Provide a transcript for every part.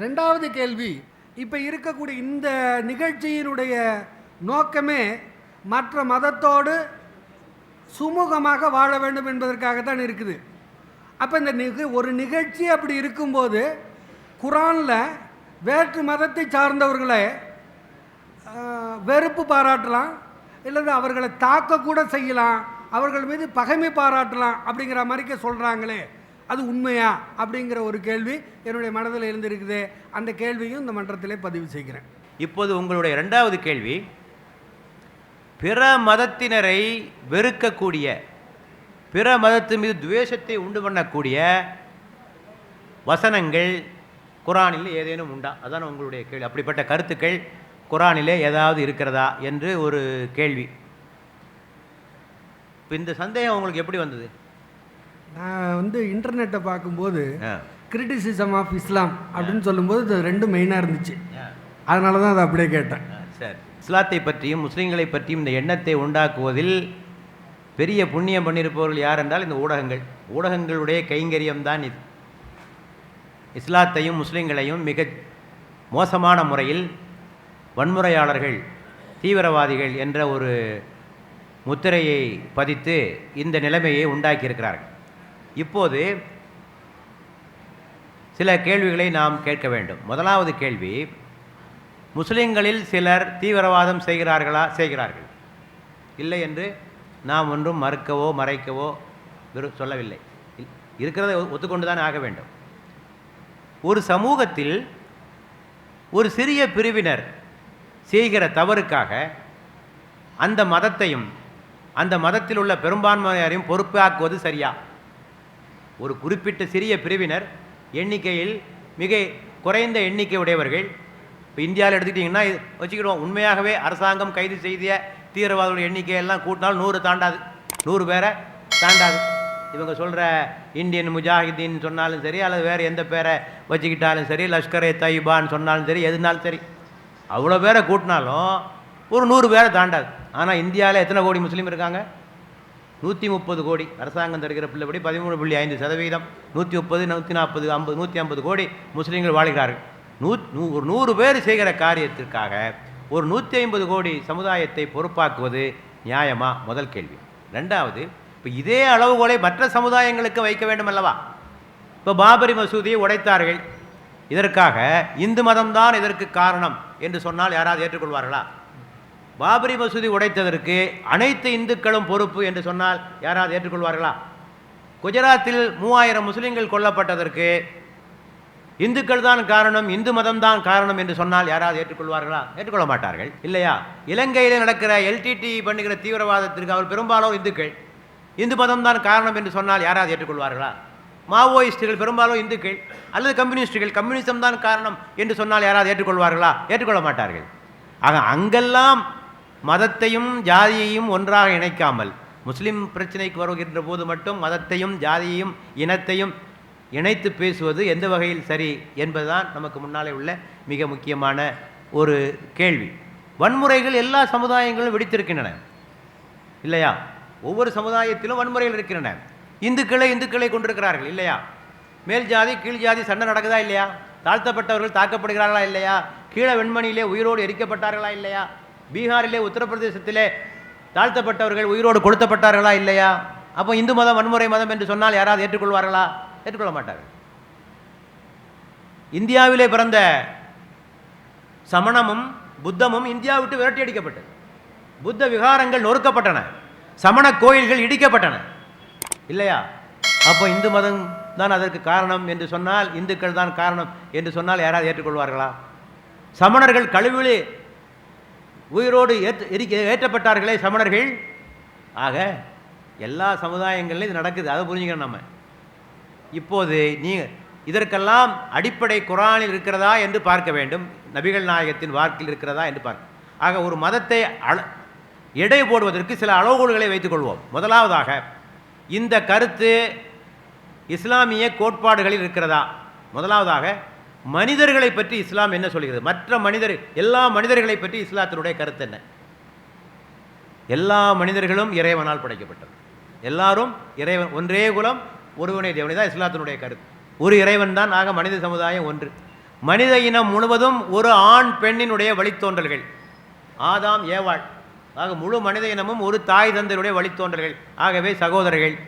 ரெண்டாவது கேள்வி இப்போ இருக்கக்கூடிய இந்த நிகழ்ச்சியினுடைய நோக்கமே மற்ற மதத்தோடு சுமூகமாக வாழ வேண்டும் என்பதற்காகத்தான் இருக்குது. அப்போ இந்த நிக ஒரு நிகழ்ச்சி அப்படி இருக்கும்போது குரானில் வேற்று மதத்தை சார்ந்தவர்களை வெறுப்பு பாராட்டலாம் இல்லது அவர்களை தாக்கக்கூட செய்யலாம் அவர்கள் மீது பகைமை பாராட்டலாம் அப்படிங்கிற மாதிரிக்க சொல்கிறாங்களே அது உண்மையா அப்படிங்கிற ஒரு கேள்வி என்னுடைய மனதில் இருந்திருக்குது அந்த கேள்வியும் இந்த மன்றத்திலே பதிவு செய்கிறேன். இப்போது உங்களுடைய ரெண்டாவது கேள்வி. பிற மதத்தினரை வெறுக்கக்கூடிய பிற மதத்து மீது துவேஷத்தை உண்டு பண்ணக்கூடிய வசனங்கள் குரானில் ஏதேனும் உண்டா? அதான் உங்களுடைய கேள்வி. அப்படிப்பட்ட கருத்துக்கள் குரானிலே ஏதாவது இருக்கிறதா என்று ஒரு கேள்வி. இப்போ இந்த சந்தேகம் உங்களுக்கு எப்படி வந்தது? நான் வந்து இன்டர்நெட்டை பார்க்கும்போது. கிரிட்டிசிசம் ஆஃப் இஸ்லாம் அப்படின்னு சொல்லும்போது இது ரெண்டும் மெயினாக இருந்துச்சு. அதனால தான் அதை அப்படியே கேட்டேன். சரி. இஸ்லாத்தை பற்றியும் முஸ்லீம்களை பற்றியும் இந்த எண்ணத்தை உண்டாக்குவதில் பெரிய புண்ணியம் பண்ணியிருப்பவர்கள் யார் என்றால் இந்த ஊடகங்கள். ஊடகங்களுடைய கைங்கரியம்தான் இது. இஸ்லாத்தையும் முஸ்லீம்களையும் மிக மோசமான முறையில் வன்முறையாளர்கள் தீவிரவாதிகள் என்ற ஒரு முத்திரையை பதித்து இந்த நிலைமையை உண்டாக்கியிருக்கிறார்கள். இப்போது சில கேள்விகளை நாம் கேட்க வேண்டும். முதலாவது கேள்வி முஸ்லிம்களில் சிலர் தீவிரவாதம் செய்கிறார்களா? செய்கிறார்கள். இல்லை என்று நாம் ஒன்றும் மறுக்கவோ மறைக்கவோ விரு சொல்லவில்லை. இல்- ஒ- ஒத்துக்கொண்டு தான் ஆக வேண்டும். ஒரு சமூகத்தில் ஒரு சிறிய பிரிவினர் செய்கிற தவறுக்காக அந்த மதத்தையும் அந்த மதத்தில் உள்ள பெரும்பான்மையாரையும் பொறுப்பாக்குவது சரியா? ஒரு குறிப்பிட்ட சிறிய பிரிவினர் எண்ணிக்கையில் மிக குறைந்த எண்ணிக்கை உடையவர்கள். இப்போ இந்தியாவில் எடுத்துக்கிட்டிங்கன்னா இது வச்சுக்கிடுவோம். உண்மையாகவே அரசாங்கம் கைது செய்த தீவிரவாதிகள் எண்ணிக்கையெல்லாம் கூட்டினாலும் நூறு தாண்டாது. நூறு பேரை தாண்டாது. இவங்க சொல்கிற இந்தியன் முஜாஹிதீன் சொன்னாலும் சரி அல்லது வேறு எந்த பேரை வச்சுக்கிட்டாலும் சரி லஷ்கரே ஏ தைபான்னு சொன்னாலும் சரி எதுனாலும் சரி. அவ்வளோ பேரை கூட்டினாலும் ஒரு நூறு பேரை தாண்டாது. ஆனால் இந்தியாவில் எத்தனை கோடி முஸ்லீம் இருக்காங்க? நூற்றி முப்பது கோடி. அரசாங்கம் தருகிற பிள்ளைப்படி பதிமூணு புள்ளி ஐந்து சதவீதம். நூற்றி முப்பது நூற்றி நாற்பது ஐம்பது நூற்றி ஐம்பது கோடி முஸ்லீம்கள் வாழ்கிறார்கள். நூ நூ- ஒரு நூறு பேர் செய்கிற காரியத்திற்காக ஒரு நூற்றி ஐம்பது கோடி சமுதாயத்தை பொறுப்பாக்குவது நியாயமா? முதல் கேள்வி. ரெண்டாவது இப்போ இதே அளவுகோலை மற்ற சமுதாயங்களுக்கு வைக்க வேண்டும் அல்லவா இப்போ பாபரி மசூதியை உடைத்தார்கள். இதற்காக இந்து மதம்தான் இதற்கு காரணம் என்று சொன்னால் யாராவது ஏற்றுக்கொள்வார்களா? பாபரி மசூதி உடைத்ததற்கு அனைத்து இந்துக்களும் பொறுப்பு என்று சொன்னால் யாராவது ஏற்றுக்கொள்வார்களா? குஜராத்தில் மூவாயிரம் முஸ்லீம்கள் கொல்லப்பட்டதற்கு இந்துக்கள் தான் காரணம் இந்து மதம் தான் காரணம் என்று சொன்னால் யாராவது ஏற்றுக்கொள்வார்களா? ஏற்றுக்கொள்ள மாட்டார்கள். இல்லையா? இலங்கையில் நடக்கிற எல்டிடி பண்ணுகிற தீவிரவாதத்திற்கு அவர் பெரும்பாலும் இந்துக்கள். இந்து மதம் தான் காரணம் என்று சொன்னால் யாராவது ஏற்றுக்கொள்வார்களா? மாவோயிஸ்டுகள் பெரும்பாலும் இந்துக்கள் அல்லது கம்யூனிஸ்டுகள் கம்யூனிசம் தான் காரணம் என்று சொன்னால் யாராவது ஏற்றுக்கொள்வார்களா? ஏற்றுக்கொள்ள மாட்டார்கள். ஆக அங்கெல்லாம் மதத்தையும் ஜாதியையும் ஒன்றாக இணைக்காமல். முஸ்லீம் பிரச்சனைக்கு வருகின்ற போது மட்டும் மதத்தையும் ஜாதியையும் இனத்தையும் இணைத்து பேசுவது எந்த வகையில் சரி என்பதுதான் நமக்கு முன்னாலே உள்ள மிக முக்கியமான ஒரு கேள்வி. வன்முறைகள் எல்லா சமுதாயங்களும் வெடித்திருக்கின்றன. இல்லையா? ஒவ்வொரு சமுதாயத்திலும் வன்முறைகள் இருக்கின்றன. இந்துக்களை இந்துக்களை கொண்டிருக்கிறார்கள் இல்லையா? மேல் ஜாதி கீழ் ஜாதி சண்டை நடக்குதா இல்லையா? தாழ்த்தப்பட்டவர்கள் தாக்கப்படுகிறார்களா இல்லையா? கீழே வெண்மணியிலே உயிரோடு எரிக்கப்பட்டார்களா இல்லையா? பீகாரிலே உத்தரப்பிரதேசத்திலே தாழ்த்தப்பட்டவர்கள் உயிரோடு கொளுத்தப்பட்டார்களா இல்லையா? அப்போ இந்து மதம் வன்முறை மதம் என்று சொன்னால் யாராவது ஏற்றுக்கொள்வார்களா? ஏற்றுக்கொள்ள மாட்டார்கள். இந்தியாவிலே பிறந்த சமணமும் புத்தமும் இந்தியா விட்டு விரட்டி அடிக்கப்பட்டது. புத்த விகாரங்கள் நொறுக்கப்பட்டன. சமண கோயில்கள் இடிக்கப்பட்டன. இல்லையா? அப்போ இந்து மதம் தான் அதற்கு காரணம் என்று சொன்னால் இந்துக்கள் தான் காரணம் என்று சொன்னால் யாராவது ஏற்றுக்கொள்வார்களா? சமணர்கள் கழுவிலே உயிரோடு ஏற்ற எரிக்க ஏற்றப்பட்டார்களே சமணர்கள். ஆக எல்லா சமுதாயங்களிலும் இது நடக்குது. அதை புரிஞ்சுக்கணும் நம்ம. இப்போது நீ இதற்கெல்லாம் அடிப்படை குரானில் இருக்கிறதா என்று பார்க்க வேண்டும். நபிகள் நாயகத்தின் வாக்கில் இருக்கிறதா என்று பார்க்க. ஆக ஒரு மதத்தை அள எடை போடுவதற்கு சில அளவுகோல்களை வைத்துக்கொள்வோம் முதலாவதாக இந்த கருத்து இஸ்லாமிய கோட்பாடுகளில் இருக்கிறதா? முதலாவதாக மனிதர்களை பற்றி இஸ்லாம் என்ன சொல்கிறது? மற்ற மனிதர் எல்லா மனிதர்களை பற்றி இஸ்லாத்தினுடைய கருத்து என்ன? எல்லா மனிதர்களும் இறைவனால் படைக்கப்பட்டது. எல்லாரும் இறைவன் ஒன்றே குலம் ஒருவனே தேவனை. தான் இஸ்லாத்தினுடைய கருத்து. ஒரு இறைவன் தான் ஆக மனித சமுதாயம் ஒன்று. மனித இனம் முழுவதும் ஒரு ஆண் பெண்ணினுடைய வழித்தோன்றல்கள். ஆதாம் ஏவாள். ஆக முழு மனித இனமும் ஒரு தாய் தந்தையுடைய வழித்தோன்றல்கள். ஆகவே சகோதரர்கள்.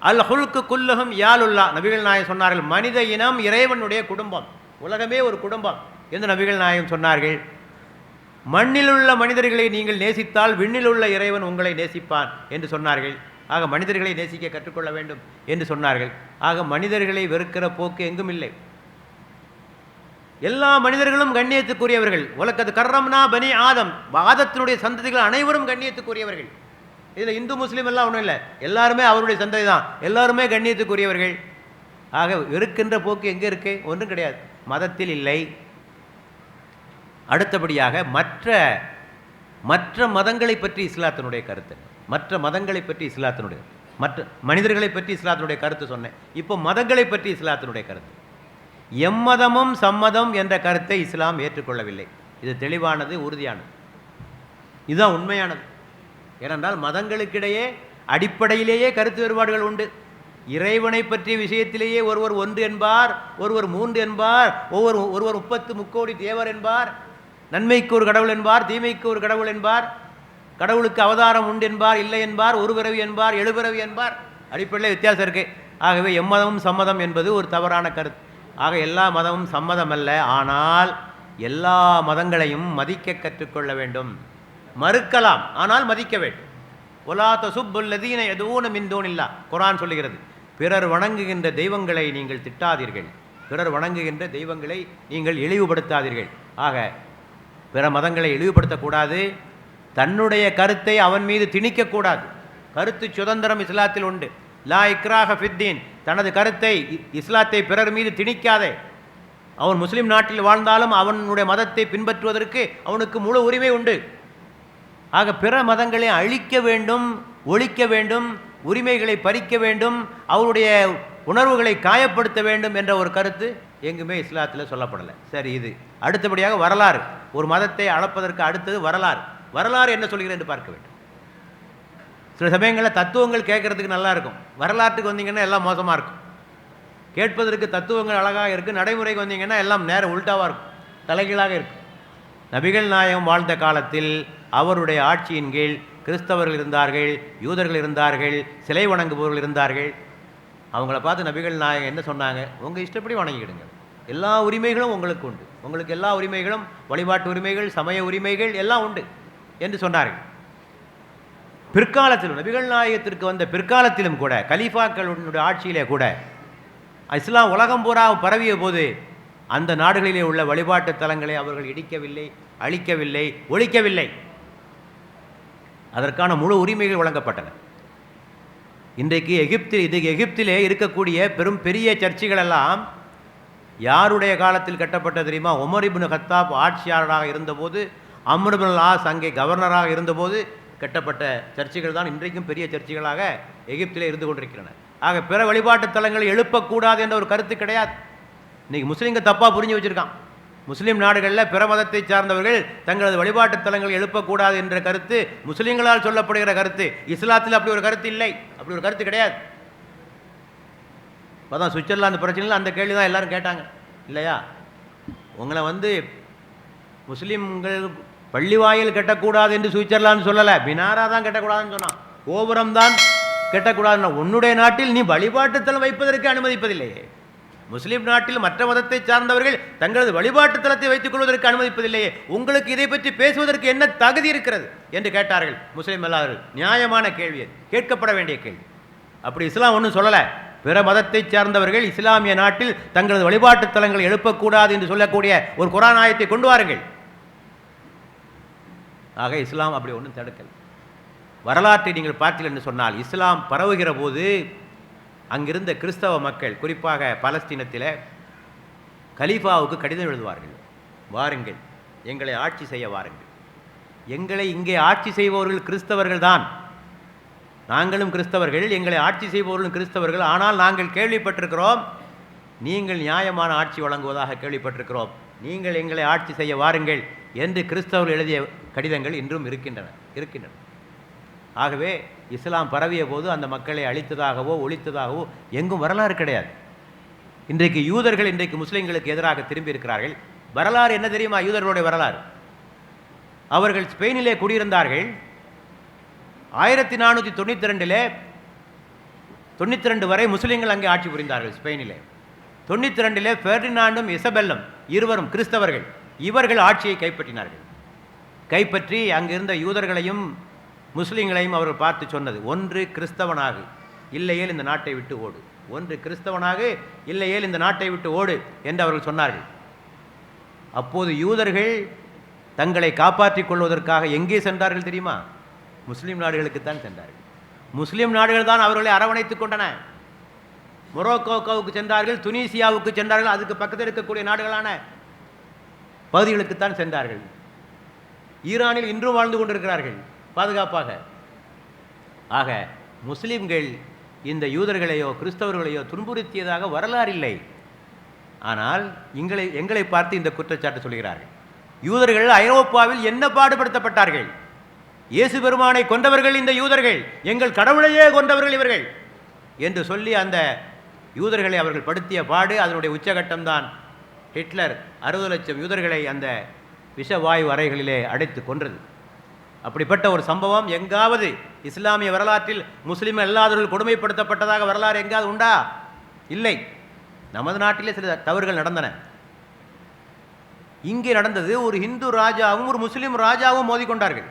அல் ஹுல்கு குல்லுகும் யாலுல்லா. நபிகள் நாயகம் சொன்னார்கள் மனித இனம் இறைவனுடைய குடும்பம். உலகமே ஒரு குடும்பம் என்று நபிகள் நாயகம் சொன்னார்கள். மண்ணில் உள்ள மனிதர்களை நீங்கள் நேசித்தால் விண்ணில் உள்ள இறைவன் உங்களை நேசிப்பான் என்று சொன்னார்கள். ஆக மனிதர்களை நேசிக்க கற்றுக்கொள்ள வேண்டும் என்று சொன்னார்கள். ஆக மனிதர்களை வெறுக்கிற போக்கு எங்கும் இல்லை. எல்லா மனிதர்களும் கண்ணியத்துக்குரியவர்கள். உலகத்து கர்ரம்னா பனி ஆதம். ஆதத்தினுடைய சந்ததிகள் அனைவரும் கண்ணியத்துக்குரியவர்கள். இதில் இந்து முஸ்லீம் எல்லாம் ஒன்றும் இல்லை. எல்லாருமே அவருடைய சந்ததி தான். எல்லாருமே கண்ணியத்துக்குரியவர்கள். ஆக வெறுக்கின்ற போக்கு எங்கே இருக்கு? ஒன்றும் கிடையாது. மதத்தில் இல்லை. அடுத்தபடியாக மற்ற மற்ற மதங்களை பற்றி இஸ்லாத்தினுடைய கருத்து. மற்ற மதங்களை பற்றி இஸ்லாத்தினுடைய மற்ற மனிதர்களை பற்றி இஸ்லாத்தினுடைய கருத்து சொன்னேன். இப்போ மதங்களை பற்றி இஸ்லாத்தினுடைய கருத்து. எம்மதமும் சம்மதம் என்ற கருத்தை இஸ்லாம் ஏற்றுக்கொள்ளவில்லை. இது தெளிவானது உறுதியானது. இதுதான் உண்மையானது. ஏனென்றால் மதங்களுக்கிடையே அடிப்படையிலேயே கருத்து வேறுபாடுகள் உண்டு. இறைவனை பற்றிய விஷயத்திலேயே ஒருவர் ஒன்று என்பார் ஒருவர் மூன்று என்பார் ஒவ்வொரு ஒருவர் முப்பத்து முக்கோடி தேவர் என்பார் நன்மைக்கு ஒரு கடவுள் என்பார் தீமைக்கு ஒரு கடவுள் என்பார் கடவுளுக்கு அவதாரம் உண்டு என்பார் இல்லை என்பார் ஒரு பிறவி என்பார் எழுபிறவி என்பார். அடிப்படையில் வித்தியாசம் இருக்கு. ஆகவே எம்மதமும் சம்மதம் என்பது ஒரு தவறான கருத்து. ஆக எல்லா மதமும் சம்மதம் அல்ல ஆனால் எல்லா மதங்களையும் மதிக்க கற்றுக்கொள்ள வேண்டும். மறுக்கலாம் ஆனால் மதிக்க வேண்டும். ஒலா தசுப்புல்லதீன எதுவும் மிந்தோனில்லா குரான் சொல்லுகிறது பிறர் வணங்குகின்ற தெய்வங்களை நீங்கள் திட்டாதீர்கள். பிறர் வணங்குகின்ற தெய்வங்களை நீங்கள் இழிவுபடுத்தாதீர்கள். ஆக பிற மதங்களை இழிவுபடுத்தக்கூடாது. தன்னுடைய கருத்தை அவன் மீது திணிக்கக்கூடாது. கருத்து சுதந்திரம் இஸ்லாத்தில் உண்டு. லா இக்ராஹ ஃபித்தீன். தனது கருத்தை இஸ்லாத்தை பிறர் மீது திணிக்காதே. அவன் முஸ்லீம் நாட்டில் வாழ்ந்தாலும் அவனுடைய மதத்தை பின்பற்றுவதற்கு அவனுக்கு முழு உரிமை உண்டு. ஆக பிற மதங்களை அழிக்க வேண்டும் ஒழிக்க வேண்டும் உரிமைகளை பறிக்க வேண்டும் அவருடைய உணர்வுகளை காயப்படுத்த வேண்டும் என்ற ஒரு கருத்து எங்குமே இஸ்லாத்தில் சொல்லப்படலை. சரி இது அடுத்தபடியாக வரலாறு. ஒரு மதத்தை அளப்பதற்கு அடுத்தது வரலாறு. வரலாறு என்ன சொல்கிறேன் என்று பார்க்க வேண்டும். சில சமயங்களில் தத்துவங்கள் கேட்கறதுக்கு நல்லா இருக்கும். வரலாற்றுக்கு வந்தீங்கன்னா எல்லாம் மோசமாக இருக்கும். கேட்பதற்கு தத்துவங்கள் அழகாக இருக்குது நடைமுறைக்கு வந்தீங்கன்னா எல்லாம் நேரம் உல்டாவாக இருக்கும். தலைகீழாக இருக்கும். நபிகள் நாயகம் வாழ்ந்த காலத்தில் அவருடைய ஆட்சியின் கீழ் கிறிஸ்தவர்கள் இருந்தார்கள் யூதர்கள் இருந்தார்கள் சிலை வணங்குபவர்கள் இருந்தார்கள். அவங்கள பார்த்து நபிகள் நாயகம் என்ன சொன்னாங்க? உங்கள் இஷ்டப்படி வணங்கிடுங்க. எல்லா உரிமைகளும் உங்களுக்கு உண்டு. உங்களுக்கு எல்லா உரிமைகளும் வழிபாட்டு உரிமைகள் சமய உரிமைகள் எல்லாம் உண்டு என்று சொன்னார்கள். பிற்காலத்திலும் நபிகள் நாயகத்திற்கு வந்த பிற்காலத்திலும் கூட கலீஃபாக்களுடைய ஆட்சியிலே கூட இஸ்லாம் உலகம் பூரா பரவிய போது அந்த நாடுகளிலே உள்ள வழிபாட்டு தலங்களை அவர்கள் இடிக்கவில்லை அழிக்கவில்லை ஒழிக்கவில்லை. அதற்கான முழு உரிமைகள் வழங்கப்பட்டன. இன்றைக்கு எகிப்தில் இது எகிப்திலே இருக்கக்கூடிய பெரும் பெரிய சர்ச்சைகளெல்லாம் யாருடைய காலத்தில் கட்டப்பட்ட தெரியுமா? உமர் ஹத்தாப் ஆட்சியாளராக இருந்தபோது அம்ர் இப்னு ஆஸ் அங்கே கவர்னராக இருந்தபோது கட்டப்பட்ட சர்ச்சைகள் தான் இன்றைக்கும் பெரிய சர்ச்சைகளாக எகிப்திலே இருந்து கொண்டிருக்கின்றன. ஆக பிற வழிபாட்டு தலங்களை எழுப்பக்கூடாது என்ற ஒரு கருத்து கிடையாது. இன்னைக்கு முஸ்லீம்க தப்பாக புரிஞ்சு வச்சுருக்கான். முஸ்லீம் நாடுகளில் பிற மதத்தை சார்ந்தவர்கள் தங்களது வழிபாட்டு தலங்கள் எழுப்பக்கூடாது என்ற கருத்து முஸ்லீம்களால் சொல்லப்படுகிற கருத்து இஸ்லாத்தில் அப்படி ஒரு கருத்து இல்லை. அப்படி ஒரு கருத்து கிடையாது. அதான் சுவிட்சர்லாந்து பிரச்சனையில் அந்த கேள்வி தான் எல்லோரும் கேட்டாங்க. இல்லையா? உங்களை வந்து முஸ்லீம்கள் பள்ளிவாயில் கட்டக்கூடாது என்று சுவிட்சர்லாந்து சொல்லலை. பினாரா தான் கட்டக்கூடாதுன்னு சொன்னான். கோபுரம் தான் கட்டக்கூடாதுன்னா உன்னுடைய நாட்டில் நீ வழிபாட்டுத்தலம் வைப்பதற்கு அனுமதிப்பதில்லையே. முஸ்லீம் நாட்டில் மற்ற மதத்தை சார்ந்தவர்கள் தங்களது வழிபாட்டு தலத்தை வைத்துக் கொள்வதற்கு அனுமதிப்பதில்லையே. உங்களுக்கு இதை பற்றி பேசுவதற்கு என்ன தகுதி இருக்கிறது? என்று கேட்டார்கள் முஸ்லீம் அல்லாதவர்கள் நியாயமான கேள்வி கேட்கப்பட வேண்டிய கேள்வி. அப்படி இஸ்லாம் ஒன்றும் சொல்லலை. பிற மதத்தை சார்ந்தவர்கள் இஸ்லாமிய நாட்டில் தங்களது வழிபாட்டு தலங்களை எழுப்பக்கூடாது என்று சொல்லக்கூடிய ஒரு குரான் ஆயத்தை கொண்டு வாருங்கள். ஆக இஸ்லாம் அப்படி ஒன்றும் தடுக்கல். வரலாற்றை நீங்கள் பார்த்தீர்கள் என்று சொன்னால் இஸ்லாம் பரவுகிற போது அங்கிருந்த கிறிஸ்தவ மக்கள் குறிப்பாக பலஸ்தீனத்தில் கலீஃபாவுக்கு கடிதம் எழுதுவார்கள். வாருங்கள் எங்களை ஆட்சி செய்ய வாருங்கள். எங்களை இங்கே ஆட்சி செய்பவர்கள் கிறிஸ்தவர்கள் தான். நாங்களும் கிறிஸ்தவர்கள் எங்களை ஆட்சி செய்பவர்களும் கிறிஸ்தவர்கள். ஆனால் நாங்கள் கேள்விப்பட்டிருக்கிறோம் நீங்கள் நியாயமான ஆட்சி வழங்குவதாக கேள்விப்பட்டிருக்கிறோம். நீங்கள் எங்களை ஆட்சி செய்ய வாருங்கள் என்று கிறிஸ்தவர்கள் எழுதிய கடிதங்கள் இன்றும் இருக்கின்றன இருக்கின்றன. ஆகவே இஸ்லாம் பரவிய போது அந்த மக்களை அழித்ததாகவோ ஒழித்ததாகவோ எங்கும் வரலாறு கிடையாது. இன்றைக்கு யூதர்கள் இன்றைக்கு முஸ்லிம்களுக்கு எதிராக திரும்பி இருக்கிறார்கள் வரலாறு என்ன தெரியுமா? யூதர்களுடைய வரலாறு. அவர்கள் ஸ்பெயினிலே குடியிருந்தார்கள். ஆயிரத்தி நானூற்றி தொண்ணூற்றி ரெண்டிலே தொண்ணூற்றி ரெண்டு வரை முஸ்லீம்கள் அங்கே ஆட்சி புரிந்தார்கள் ஸ்பெயினிலே. தொண்ணூற்றி ரெண்டிலே ஃபெர்டினாண்டும் இசபெல்லும் இருவரும் கிறிஸ்தவர்கள் இவர்கள் ஆட்சியை கைப்பற்றினார்கள். கைப்பற்றி அங்கிருந்த யூதர்களையும் முஸ்லீம்களையும் அவர்கள் பார்த்து சொன்னது ஒன்று கிறிஸ்தவனாகு இல்லையேல் இந்த நாட்டை விட்டு ஓடு. ஒன்று கிறிஸ்தவனாக இல்லையேல் இந்த நாட்டை விட்டு ஓடு என்று அவர்கள் சொன்னார்கள். அப்போது யூதர்கள் தங்களை காப்பாற்றிக் கொள்வதற்காக எங்கே சென்றார்கள் தெரியுமா? முஸ்லீம் நாடுகளுக்குத்தான் சென்றார்கள். முஸ்லீம் நாடுகள் தான் அவர்களை அரவணைத்துக் கொண்டன. மொரோக்கோக்கோவுக்கு சென்றார்கள் துனிசியாவுக்கு சென்றார்கள் அதுக்கு பக்கத்தில் இருக்கக்கூடிய நாடுகளான பகுதிகளுக்குத்தான் சென்றார்கள். ஈரானில் இன்றும் வாழ்ந்து கொண்டிருக்கிறார்கள். பாதுகாப்பாக. ஆக முஸ்லீம்கள் இந்த யூதர்களையோ கிறிஸ்தவர்களையோ துன்புறுத்தியதாக வரலாறு இல்லை. ஆனால் எங்களை எங்களை பார்த்து இந்த குற்றச்சாட்டு சொல்கிறார்கள். யூதர்கள் ஐரோப்பாவில் என்ன பாடுபடுத்தப்பட்டார்கள்? இயேசு பெருமானை கொண்டவர்கள் இந்த யூதர்கள் எங்கள் கடவுளையே கொண்டவர்கள் இவர்கள் என்று சொல்லி அந்த யூதர்களை அவர்கள் படுத்திய பாடு அதனுடைய உச்சகட்டம்தான் ஹிட்லர் அறுபது லட்சம் யூதர்களை அந்த விஷவாயு அறைகளிலே அடைத்து கொன்றது. அப்படிப்பட்ட ஒரு சம்பவம் எங்காவது இஸ்லாமிய வரலாற்றில் முஸ்லீம் அல்லாதவர்கள் கொடுமைப்படுத்தப்பட்டதாக வரலாறு எங்காவது உண்டா? இல்லை. நமது நாட்டிலே சில தவறுகள் நடந்தன. இங்கே நடந்தது ஒரு இந்து ராஜாவும் ஒரு முஸ்லீம் ராஜாவும் மோதிக்கொண்டார்கள்.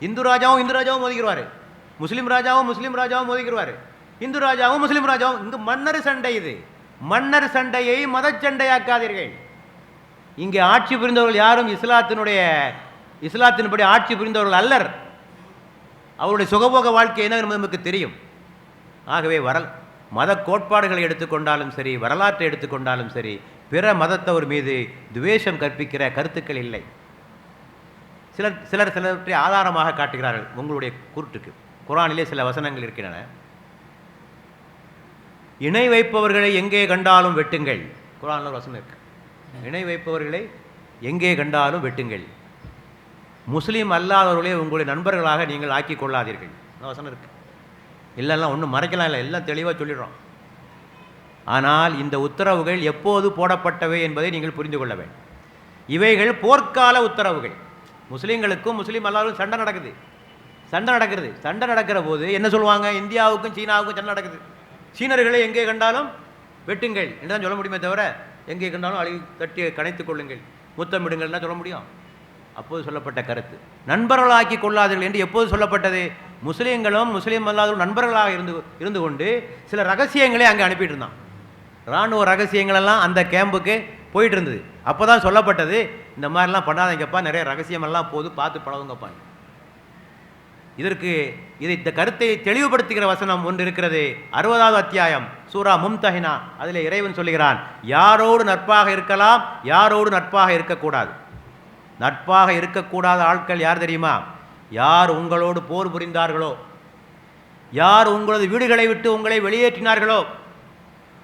இந்து ராஜாவும் இந்து ராஜாவும் மோதிக்கிறார் முஸ்லீம் ராஜாவும் முஸ்லீம் ராஜாவும் மோதிக்கிறார் இந்து ராஜாவும் முஸ்லிம் ராஜாவும் இங்கு மன்னர் சண்டை இது. மன்னர் சண்டையை மதச்சண்டையாக்காதீர்கள் இங்கே ஆட்சி புரிந்தவர்கள் யாரும் இஸ்லாத்தினுடைய இஸ்லாத்தின்படி ஆட்சி புரிந்தவர்கள் அல்லர். அவருடைய சுகபோக வாழ்க்கை என்ன என்பது நமக்கு தெரியும். ஆகவே வரல் மத கோட்பாடுகளை எடுத்துக்கொண்டாலும் சரி வரலாற்றை எடுத்துக்கொண்டாலும் சரி பிற மதத்தவர் மீது துவேஷம் கற்பிக்கிற கருத்துக்கள் இல்லை. சிலர் சிலர் சிலவற்றை ஆதாரமாக காட்டுகிறார்கள் உங்களுடைய கூற்றுக்கு. குரானிலே சில வசனங்கள் இருக்கின்றன. இணை வைப்பவர்களை எங்கே கண்டாலும் வெட்டுங்கள். குரானில் ஒரு வசனம் இருக்கு. இணை வைப்பவர்களை எங்கே கண்டாலும் வெட்டுங்கள். முஸ்லீம் அல்லாதவர்களே உங்களுடைய நண்பர்களாக நீங்கள் ஆக்கி கொள்ளாதீர்கள் இந்த வசனம் இருக்கு இல்லைல்லாம் ஒன்றும் மறைக்கலாம் இல்லை. எல்லாம் தெளிவாக சொல்லிடுறோம். ஆனால் இந்த உத்தரவுகள் எப்போது போடப்பட்டவை என்பதை நீங்கள் புரிந்து கொள்ள வேண்டும். இவைகள் போர்க்கால உத்தரவுகள். முஸ்லீம்களுக்கும் முஸ்லீம் அல்லாதவர்களும் சண்டை நடக்குது. சண்டை நடக்கிறது சண்டை நடக்கிற போது என்ன சொல்லுவாங்க? இந்தியாவுக்கும் சீனாவுக்கும் சண்டை நடக்குது. சீனர்களை எங்கே கண்டாலும் வெட்டுங்கள். என்று தான் சொல்ல முடியுமே தவிர எங்கே கண்டாலும் அழி தட்டி கணைத்துக் கொள்ளுங்கள். முத்தமிடுங்கள்னா சொல்ல முடியும்? அப்போது சொல்லப்பட்ட கருத்து. நண்பர்களாக்கி கொள்ளாதீர்கள் என்று எப்போது சொல்லப்பட்டது? முஸ்லீம்களும் முஸ்லீம் அல்லாதவரும் நண்பர்களாக இருந்து இருந்து கொண்டு சில ரகசியங்களே அங்கே அனுப்பிட்டு இருந்தான் இராணுவ ரகசியங்களெல்லாம் அந்த கேம்புக்கு போயிட்டு இருந்தது அப்போ தான் சொல்லப்பட்டது இந்த மாதிரிலாம் பண்ணாதீங்கப்பா நிறைய ரகசியமெல்லாம் போது பார்த்து பழகுங்கப்பா. இதற்கு இதை இந்த கருத்தை தெளிவுபடுத்துகிற வசனம் ஒன்று இருக்கிறது. அறுபதாவது அத்தியாயம் சூரா மும்தஹினா. அதில் இறைவன் சொல்லுகிறான் யாரோடு நட்பாக இருக்கலாம் யாரோடு நட்பாக இருக்கக்கூடாது. நட்பாக இருக்கக்கூடாத ஆட்கள் யார் தெரியுமா? யார் உங்களோடு போர் புரிந்தார்களோ? யார் உங்களது வீடுகளை விட்டு உங்களை வெளியேற்றினார்களோ?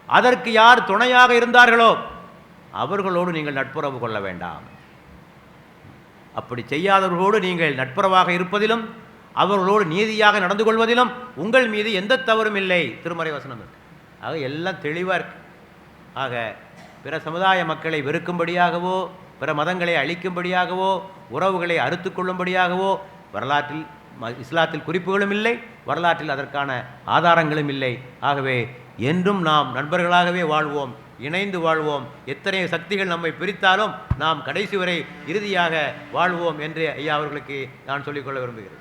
அதற்கு யார் துணையாக இருந்தார்களோ? அவர்களோடு நீங்கள் நட்புறவு கொள்ள வேண்டாம். அப்படி செய்யாதவர்களோடு நீங்கள் நட்புறவாக இருப்பதிலும் அவர்களோடு நீதியாக நடந்து கொள்வதிலும் உங்கள் மீது எந்த தவறும் இல்லை. திருமறை வசனம் இருக்கு. ஆக எல்லாம் தெளிவாக இருக்கு. ஆக பிற சமுதாய மக்களை வெறுக்கும்படியாகவோ பிற மதங்களை அழிக்கும்படியாகவோ உறவுகளை அறுத்து கொள்ளும்படியாகவோ வரலாற்றில் ம- இஸ்லாத்தில் குறிப்புகளும் இல்லை வரலாற்றில் அதற்கான ஆதாரங்களும் இல்லை. ஆகவே என்றும் நாம் நண்பர்களாகவே வாழ்வோம் இணைந்து வாழ்வோம் எத்தனை சக்திகள் நம்மை பிரித்தாலும் நாம் கடைசி வரை இறுதியாக வாழ்வோம் என்று ஐயா அவர்களுக்கு நான் சொல்லிக்கொள்ள விரும்புகிறேன்.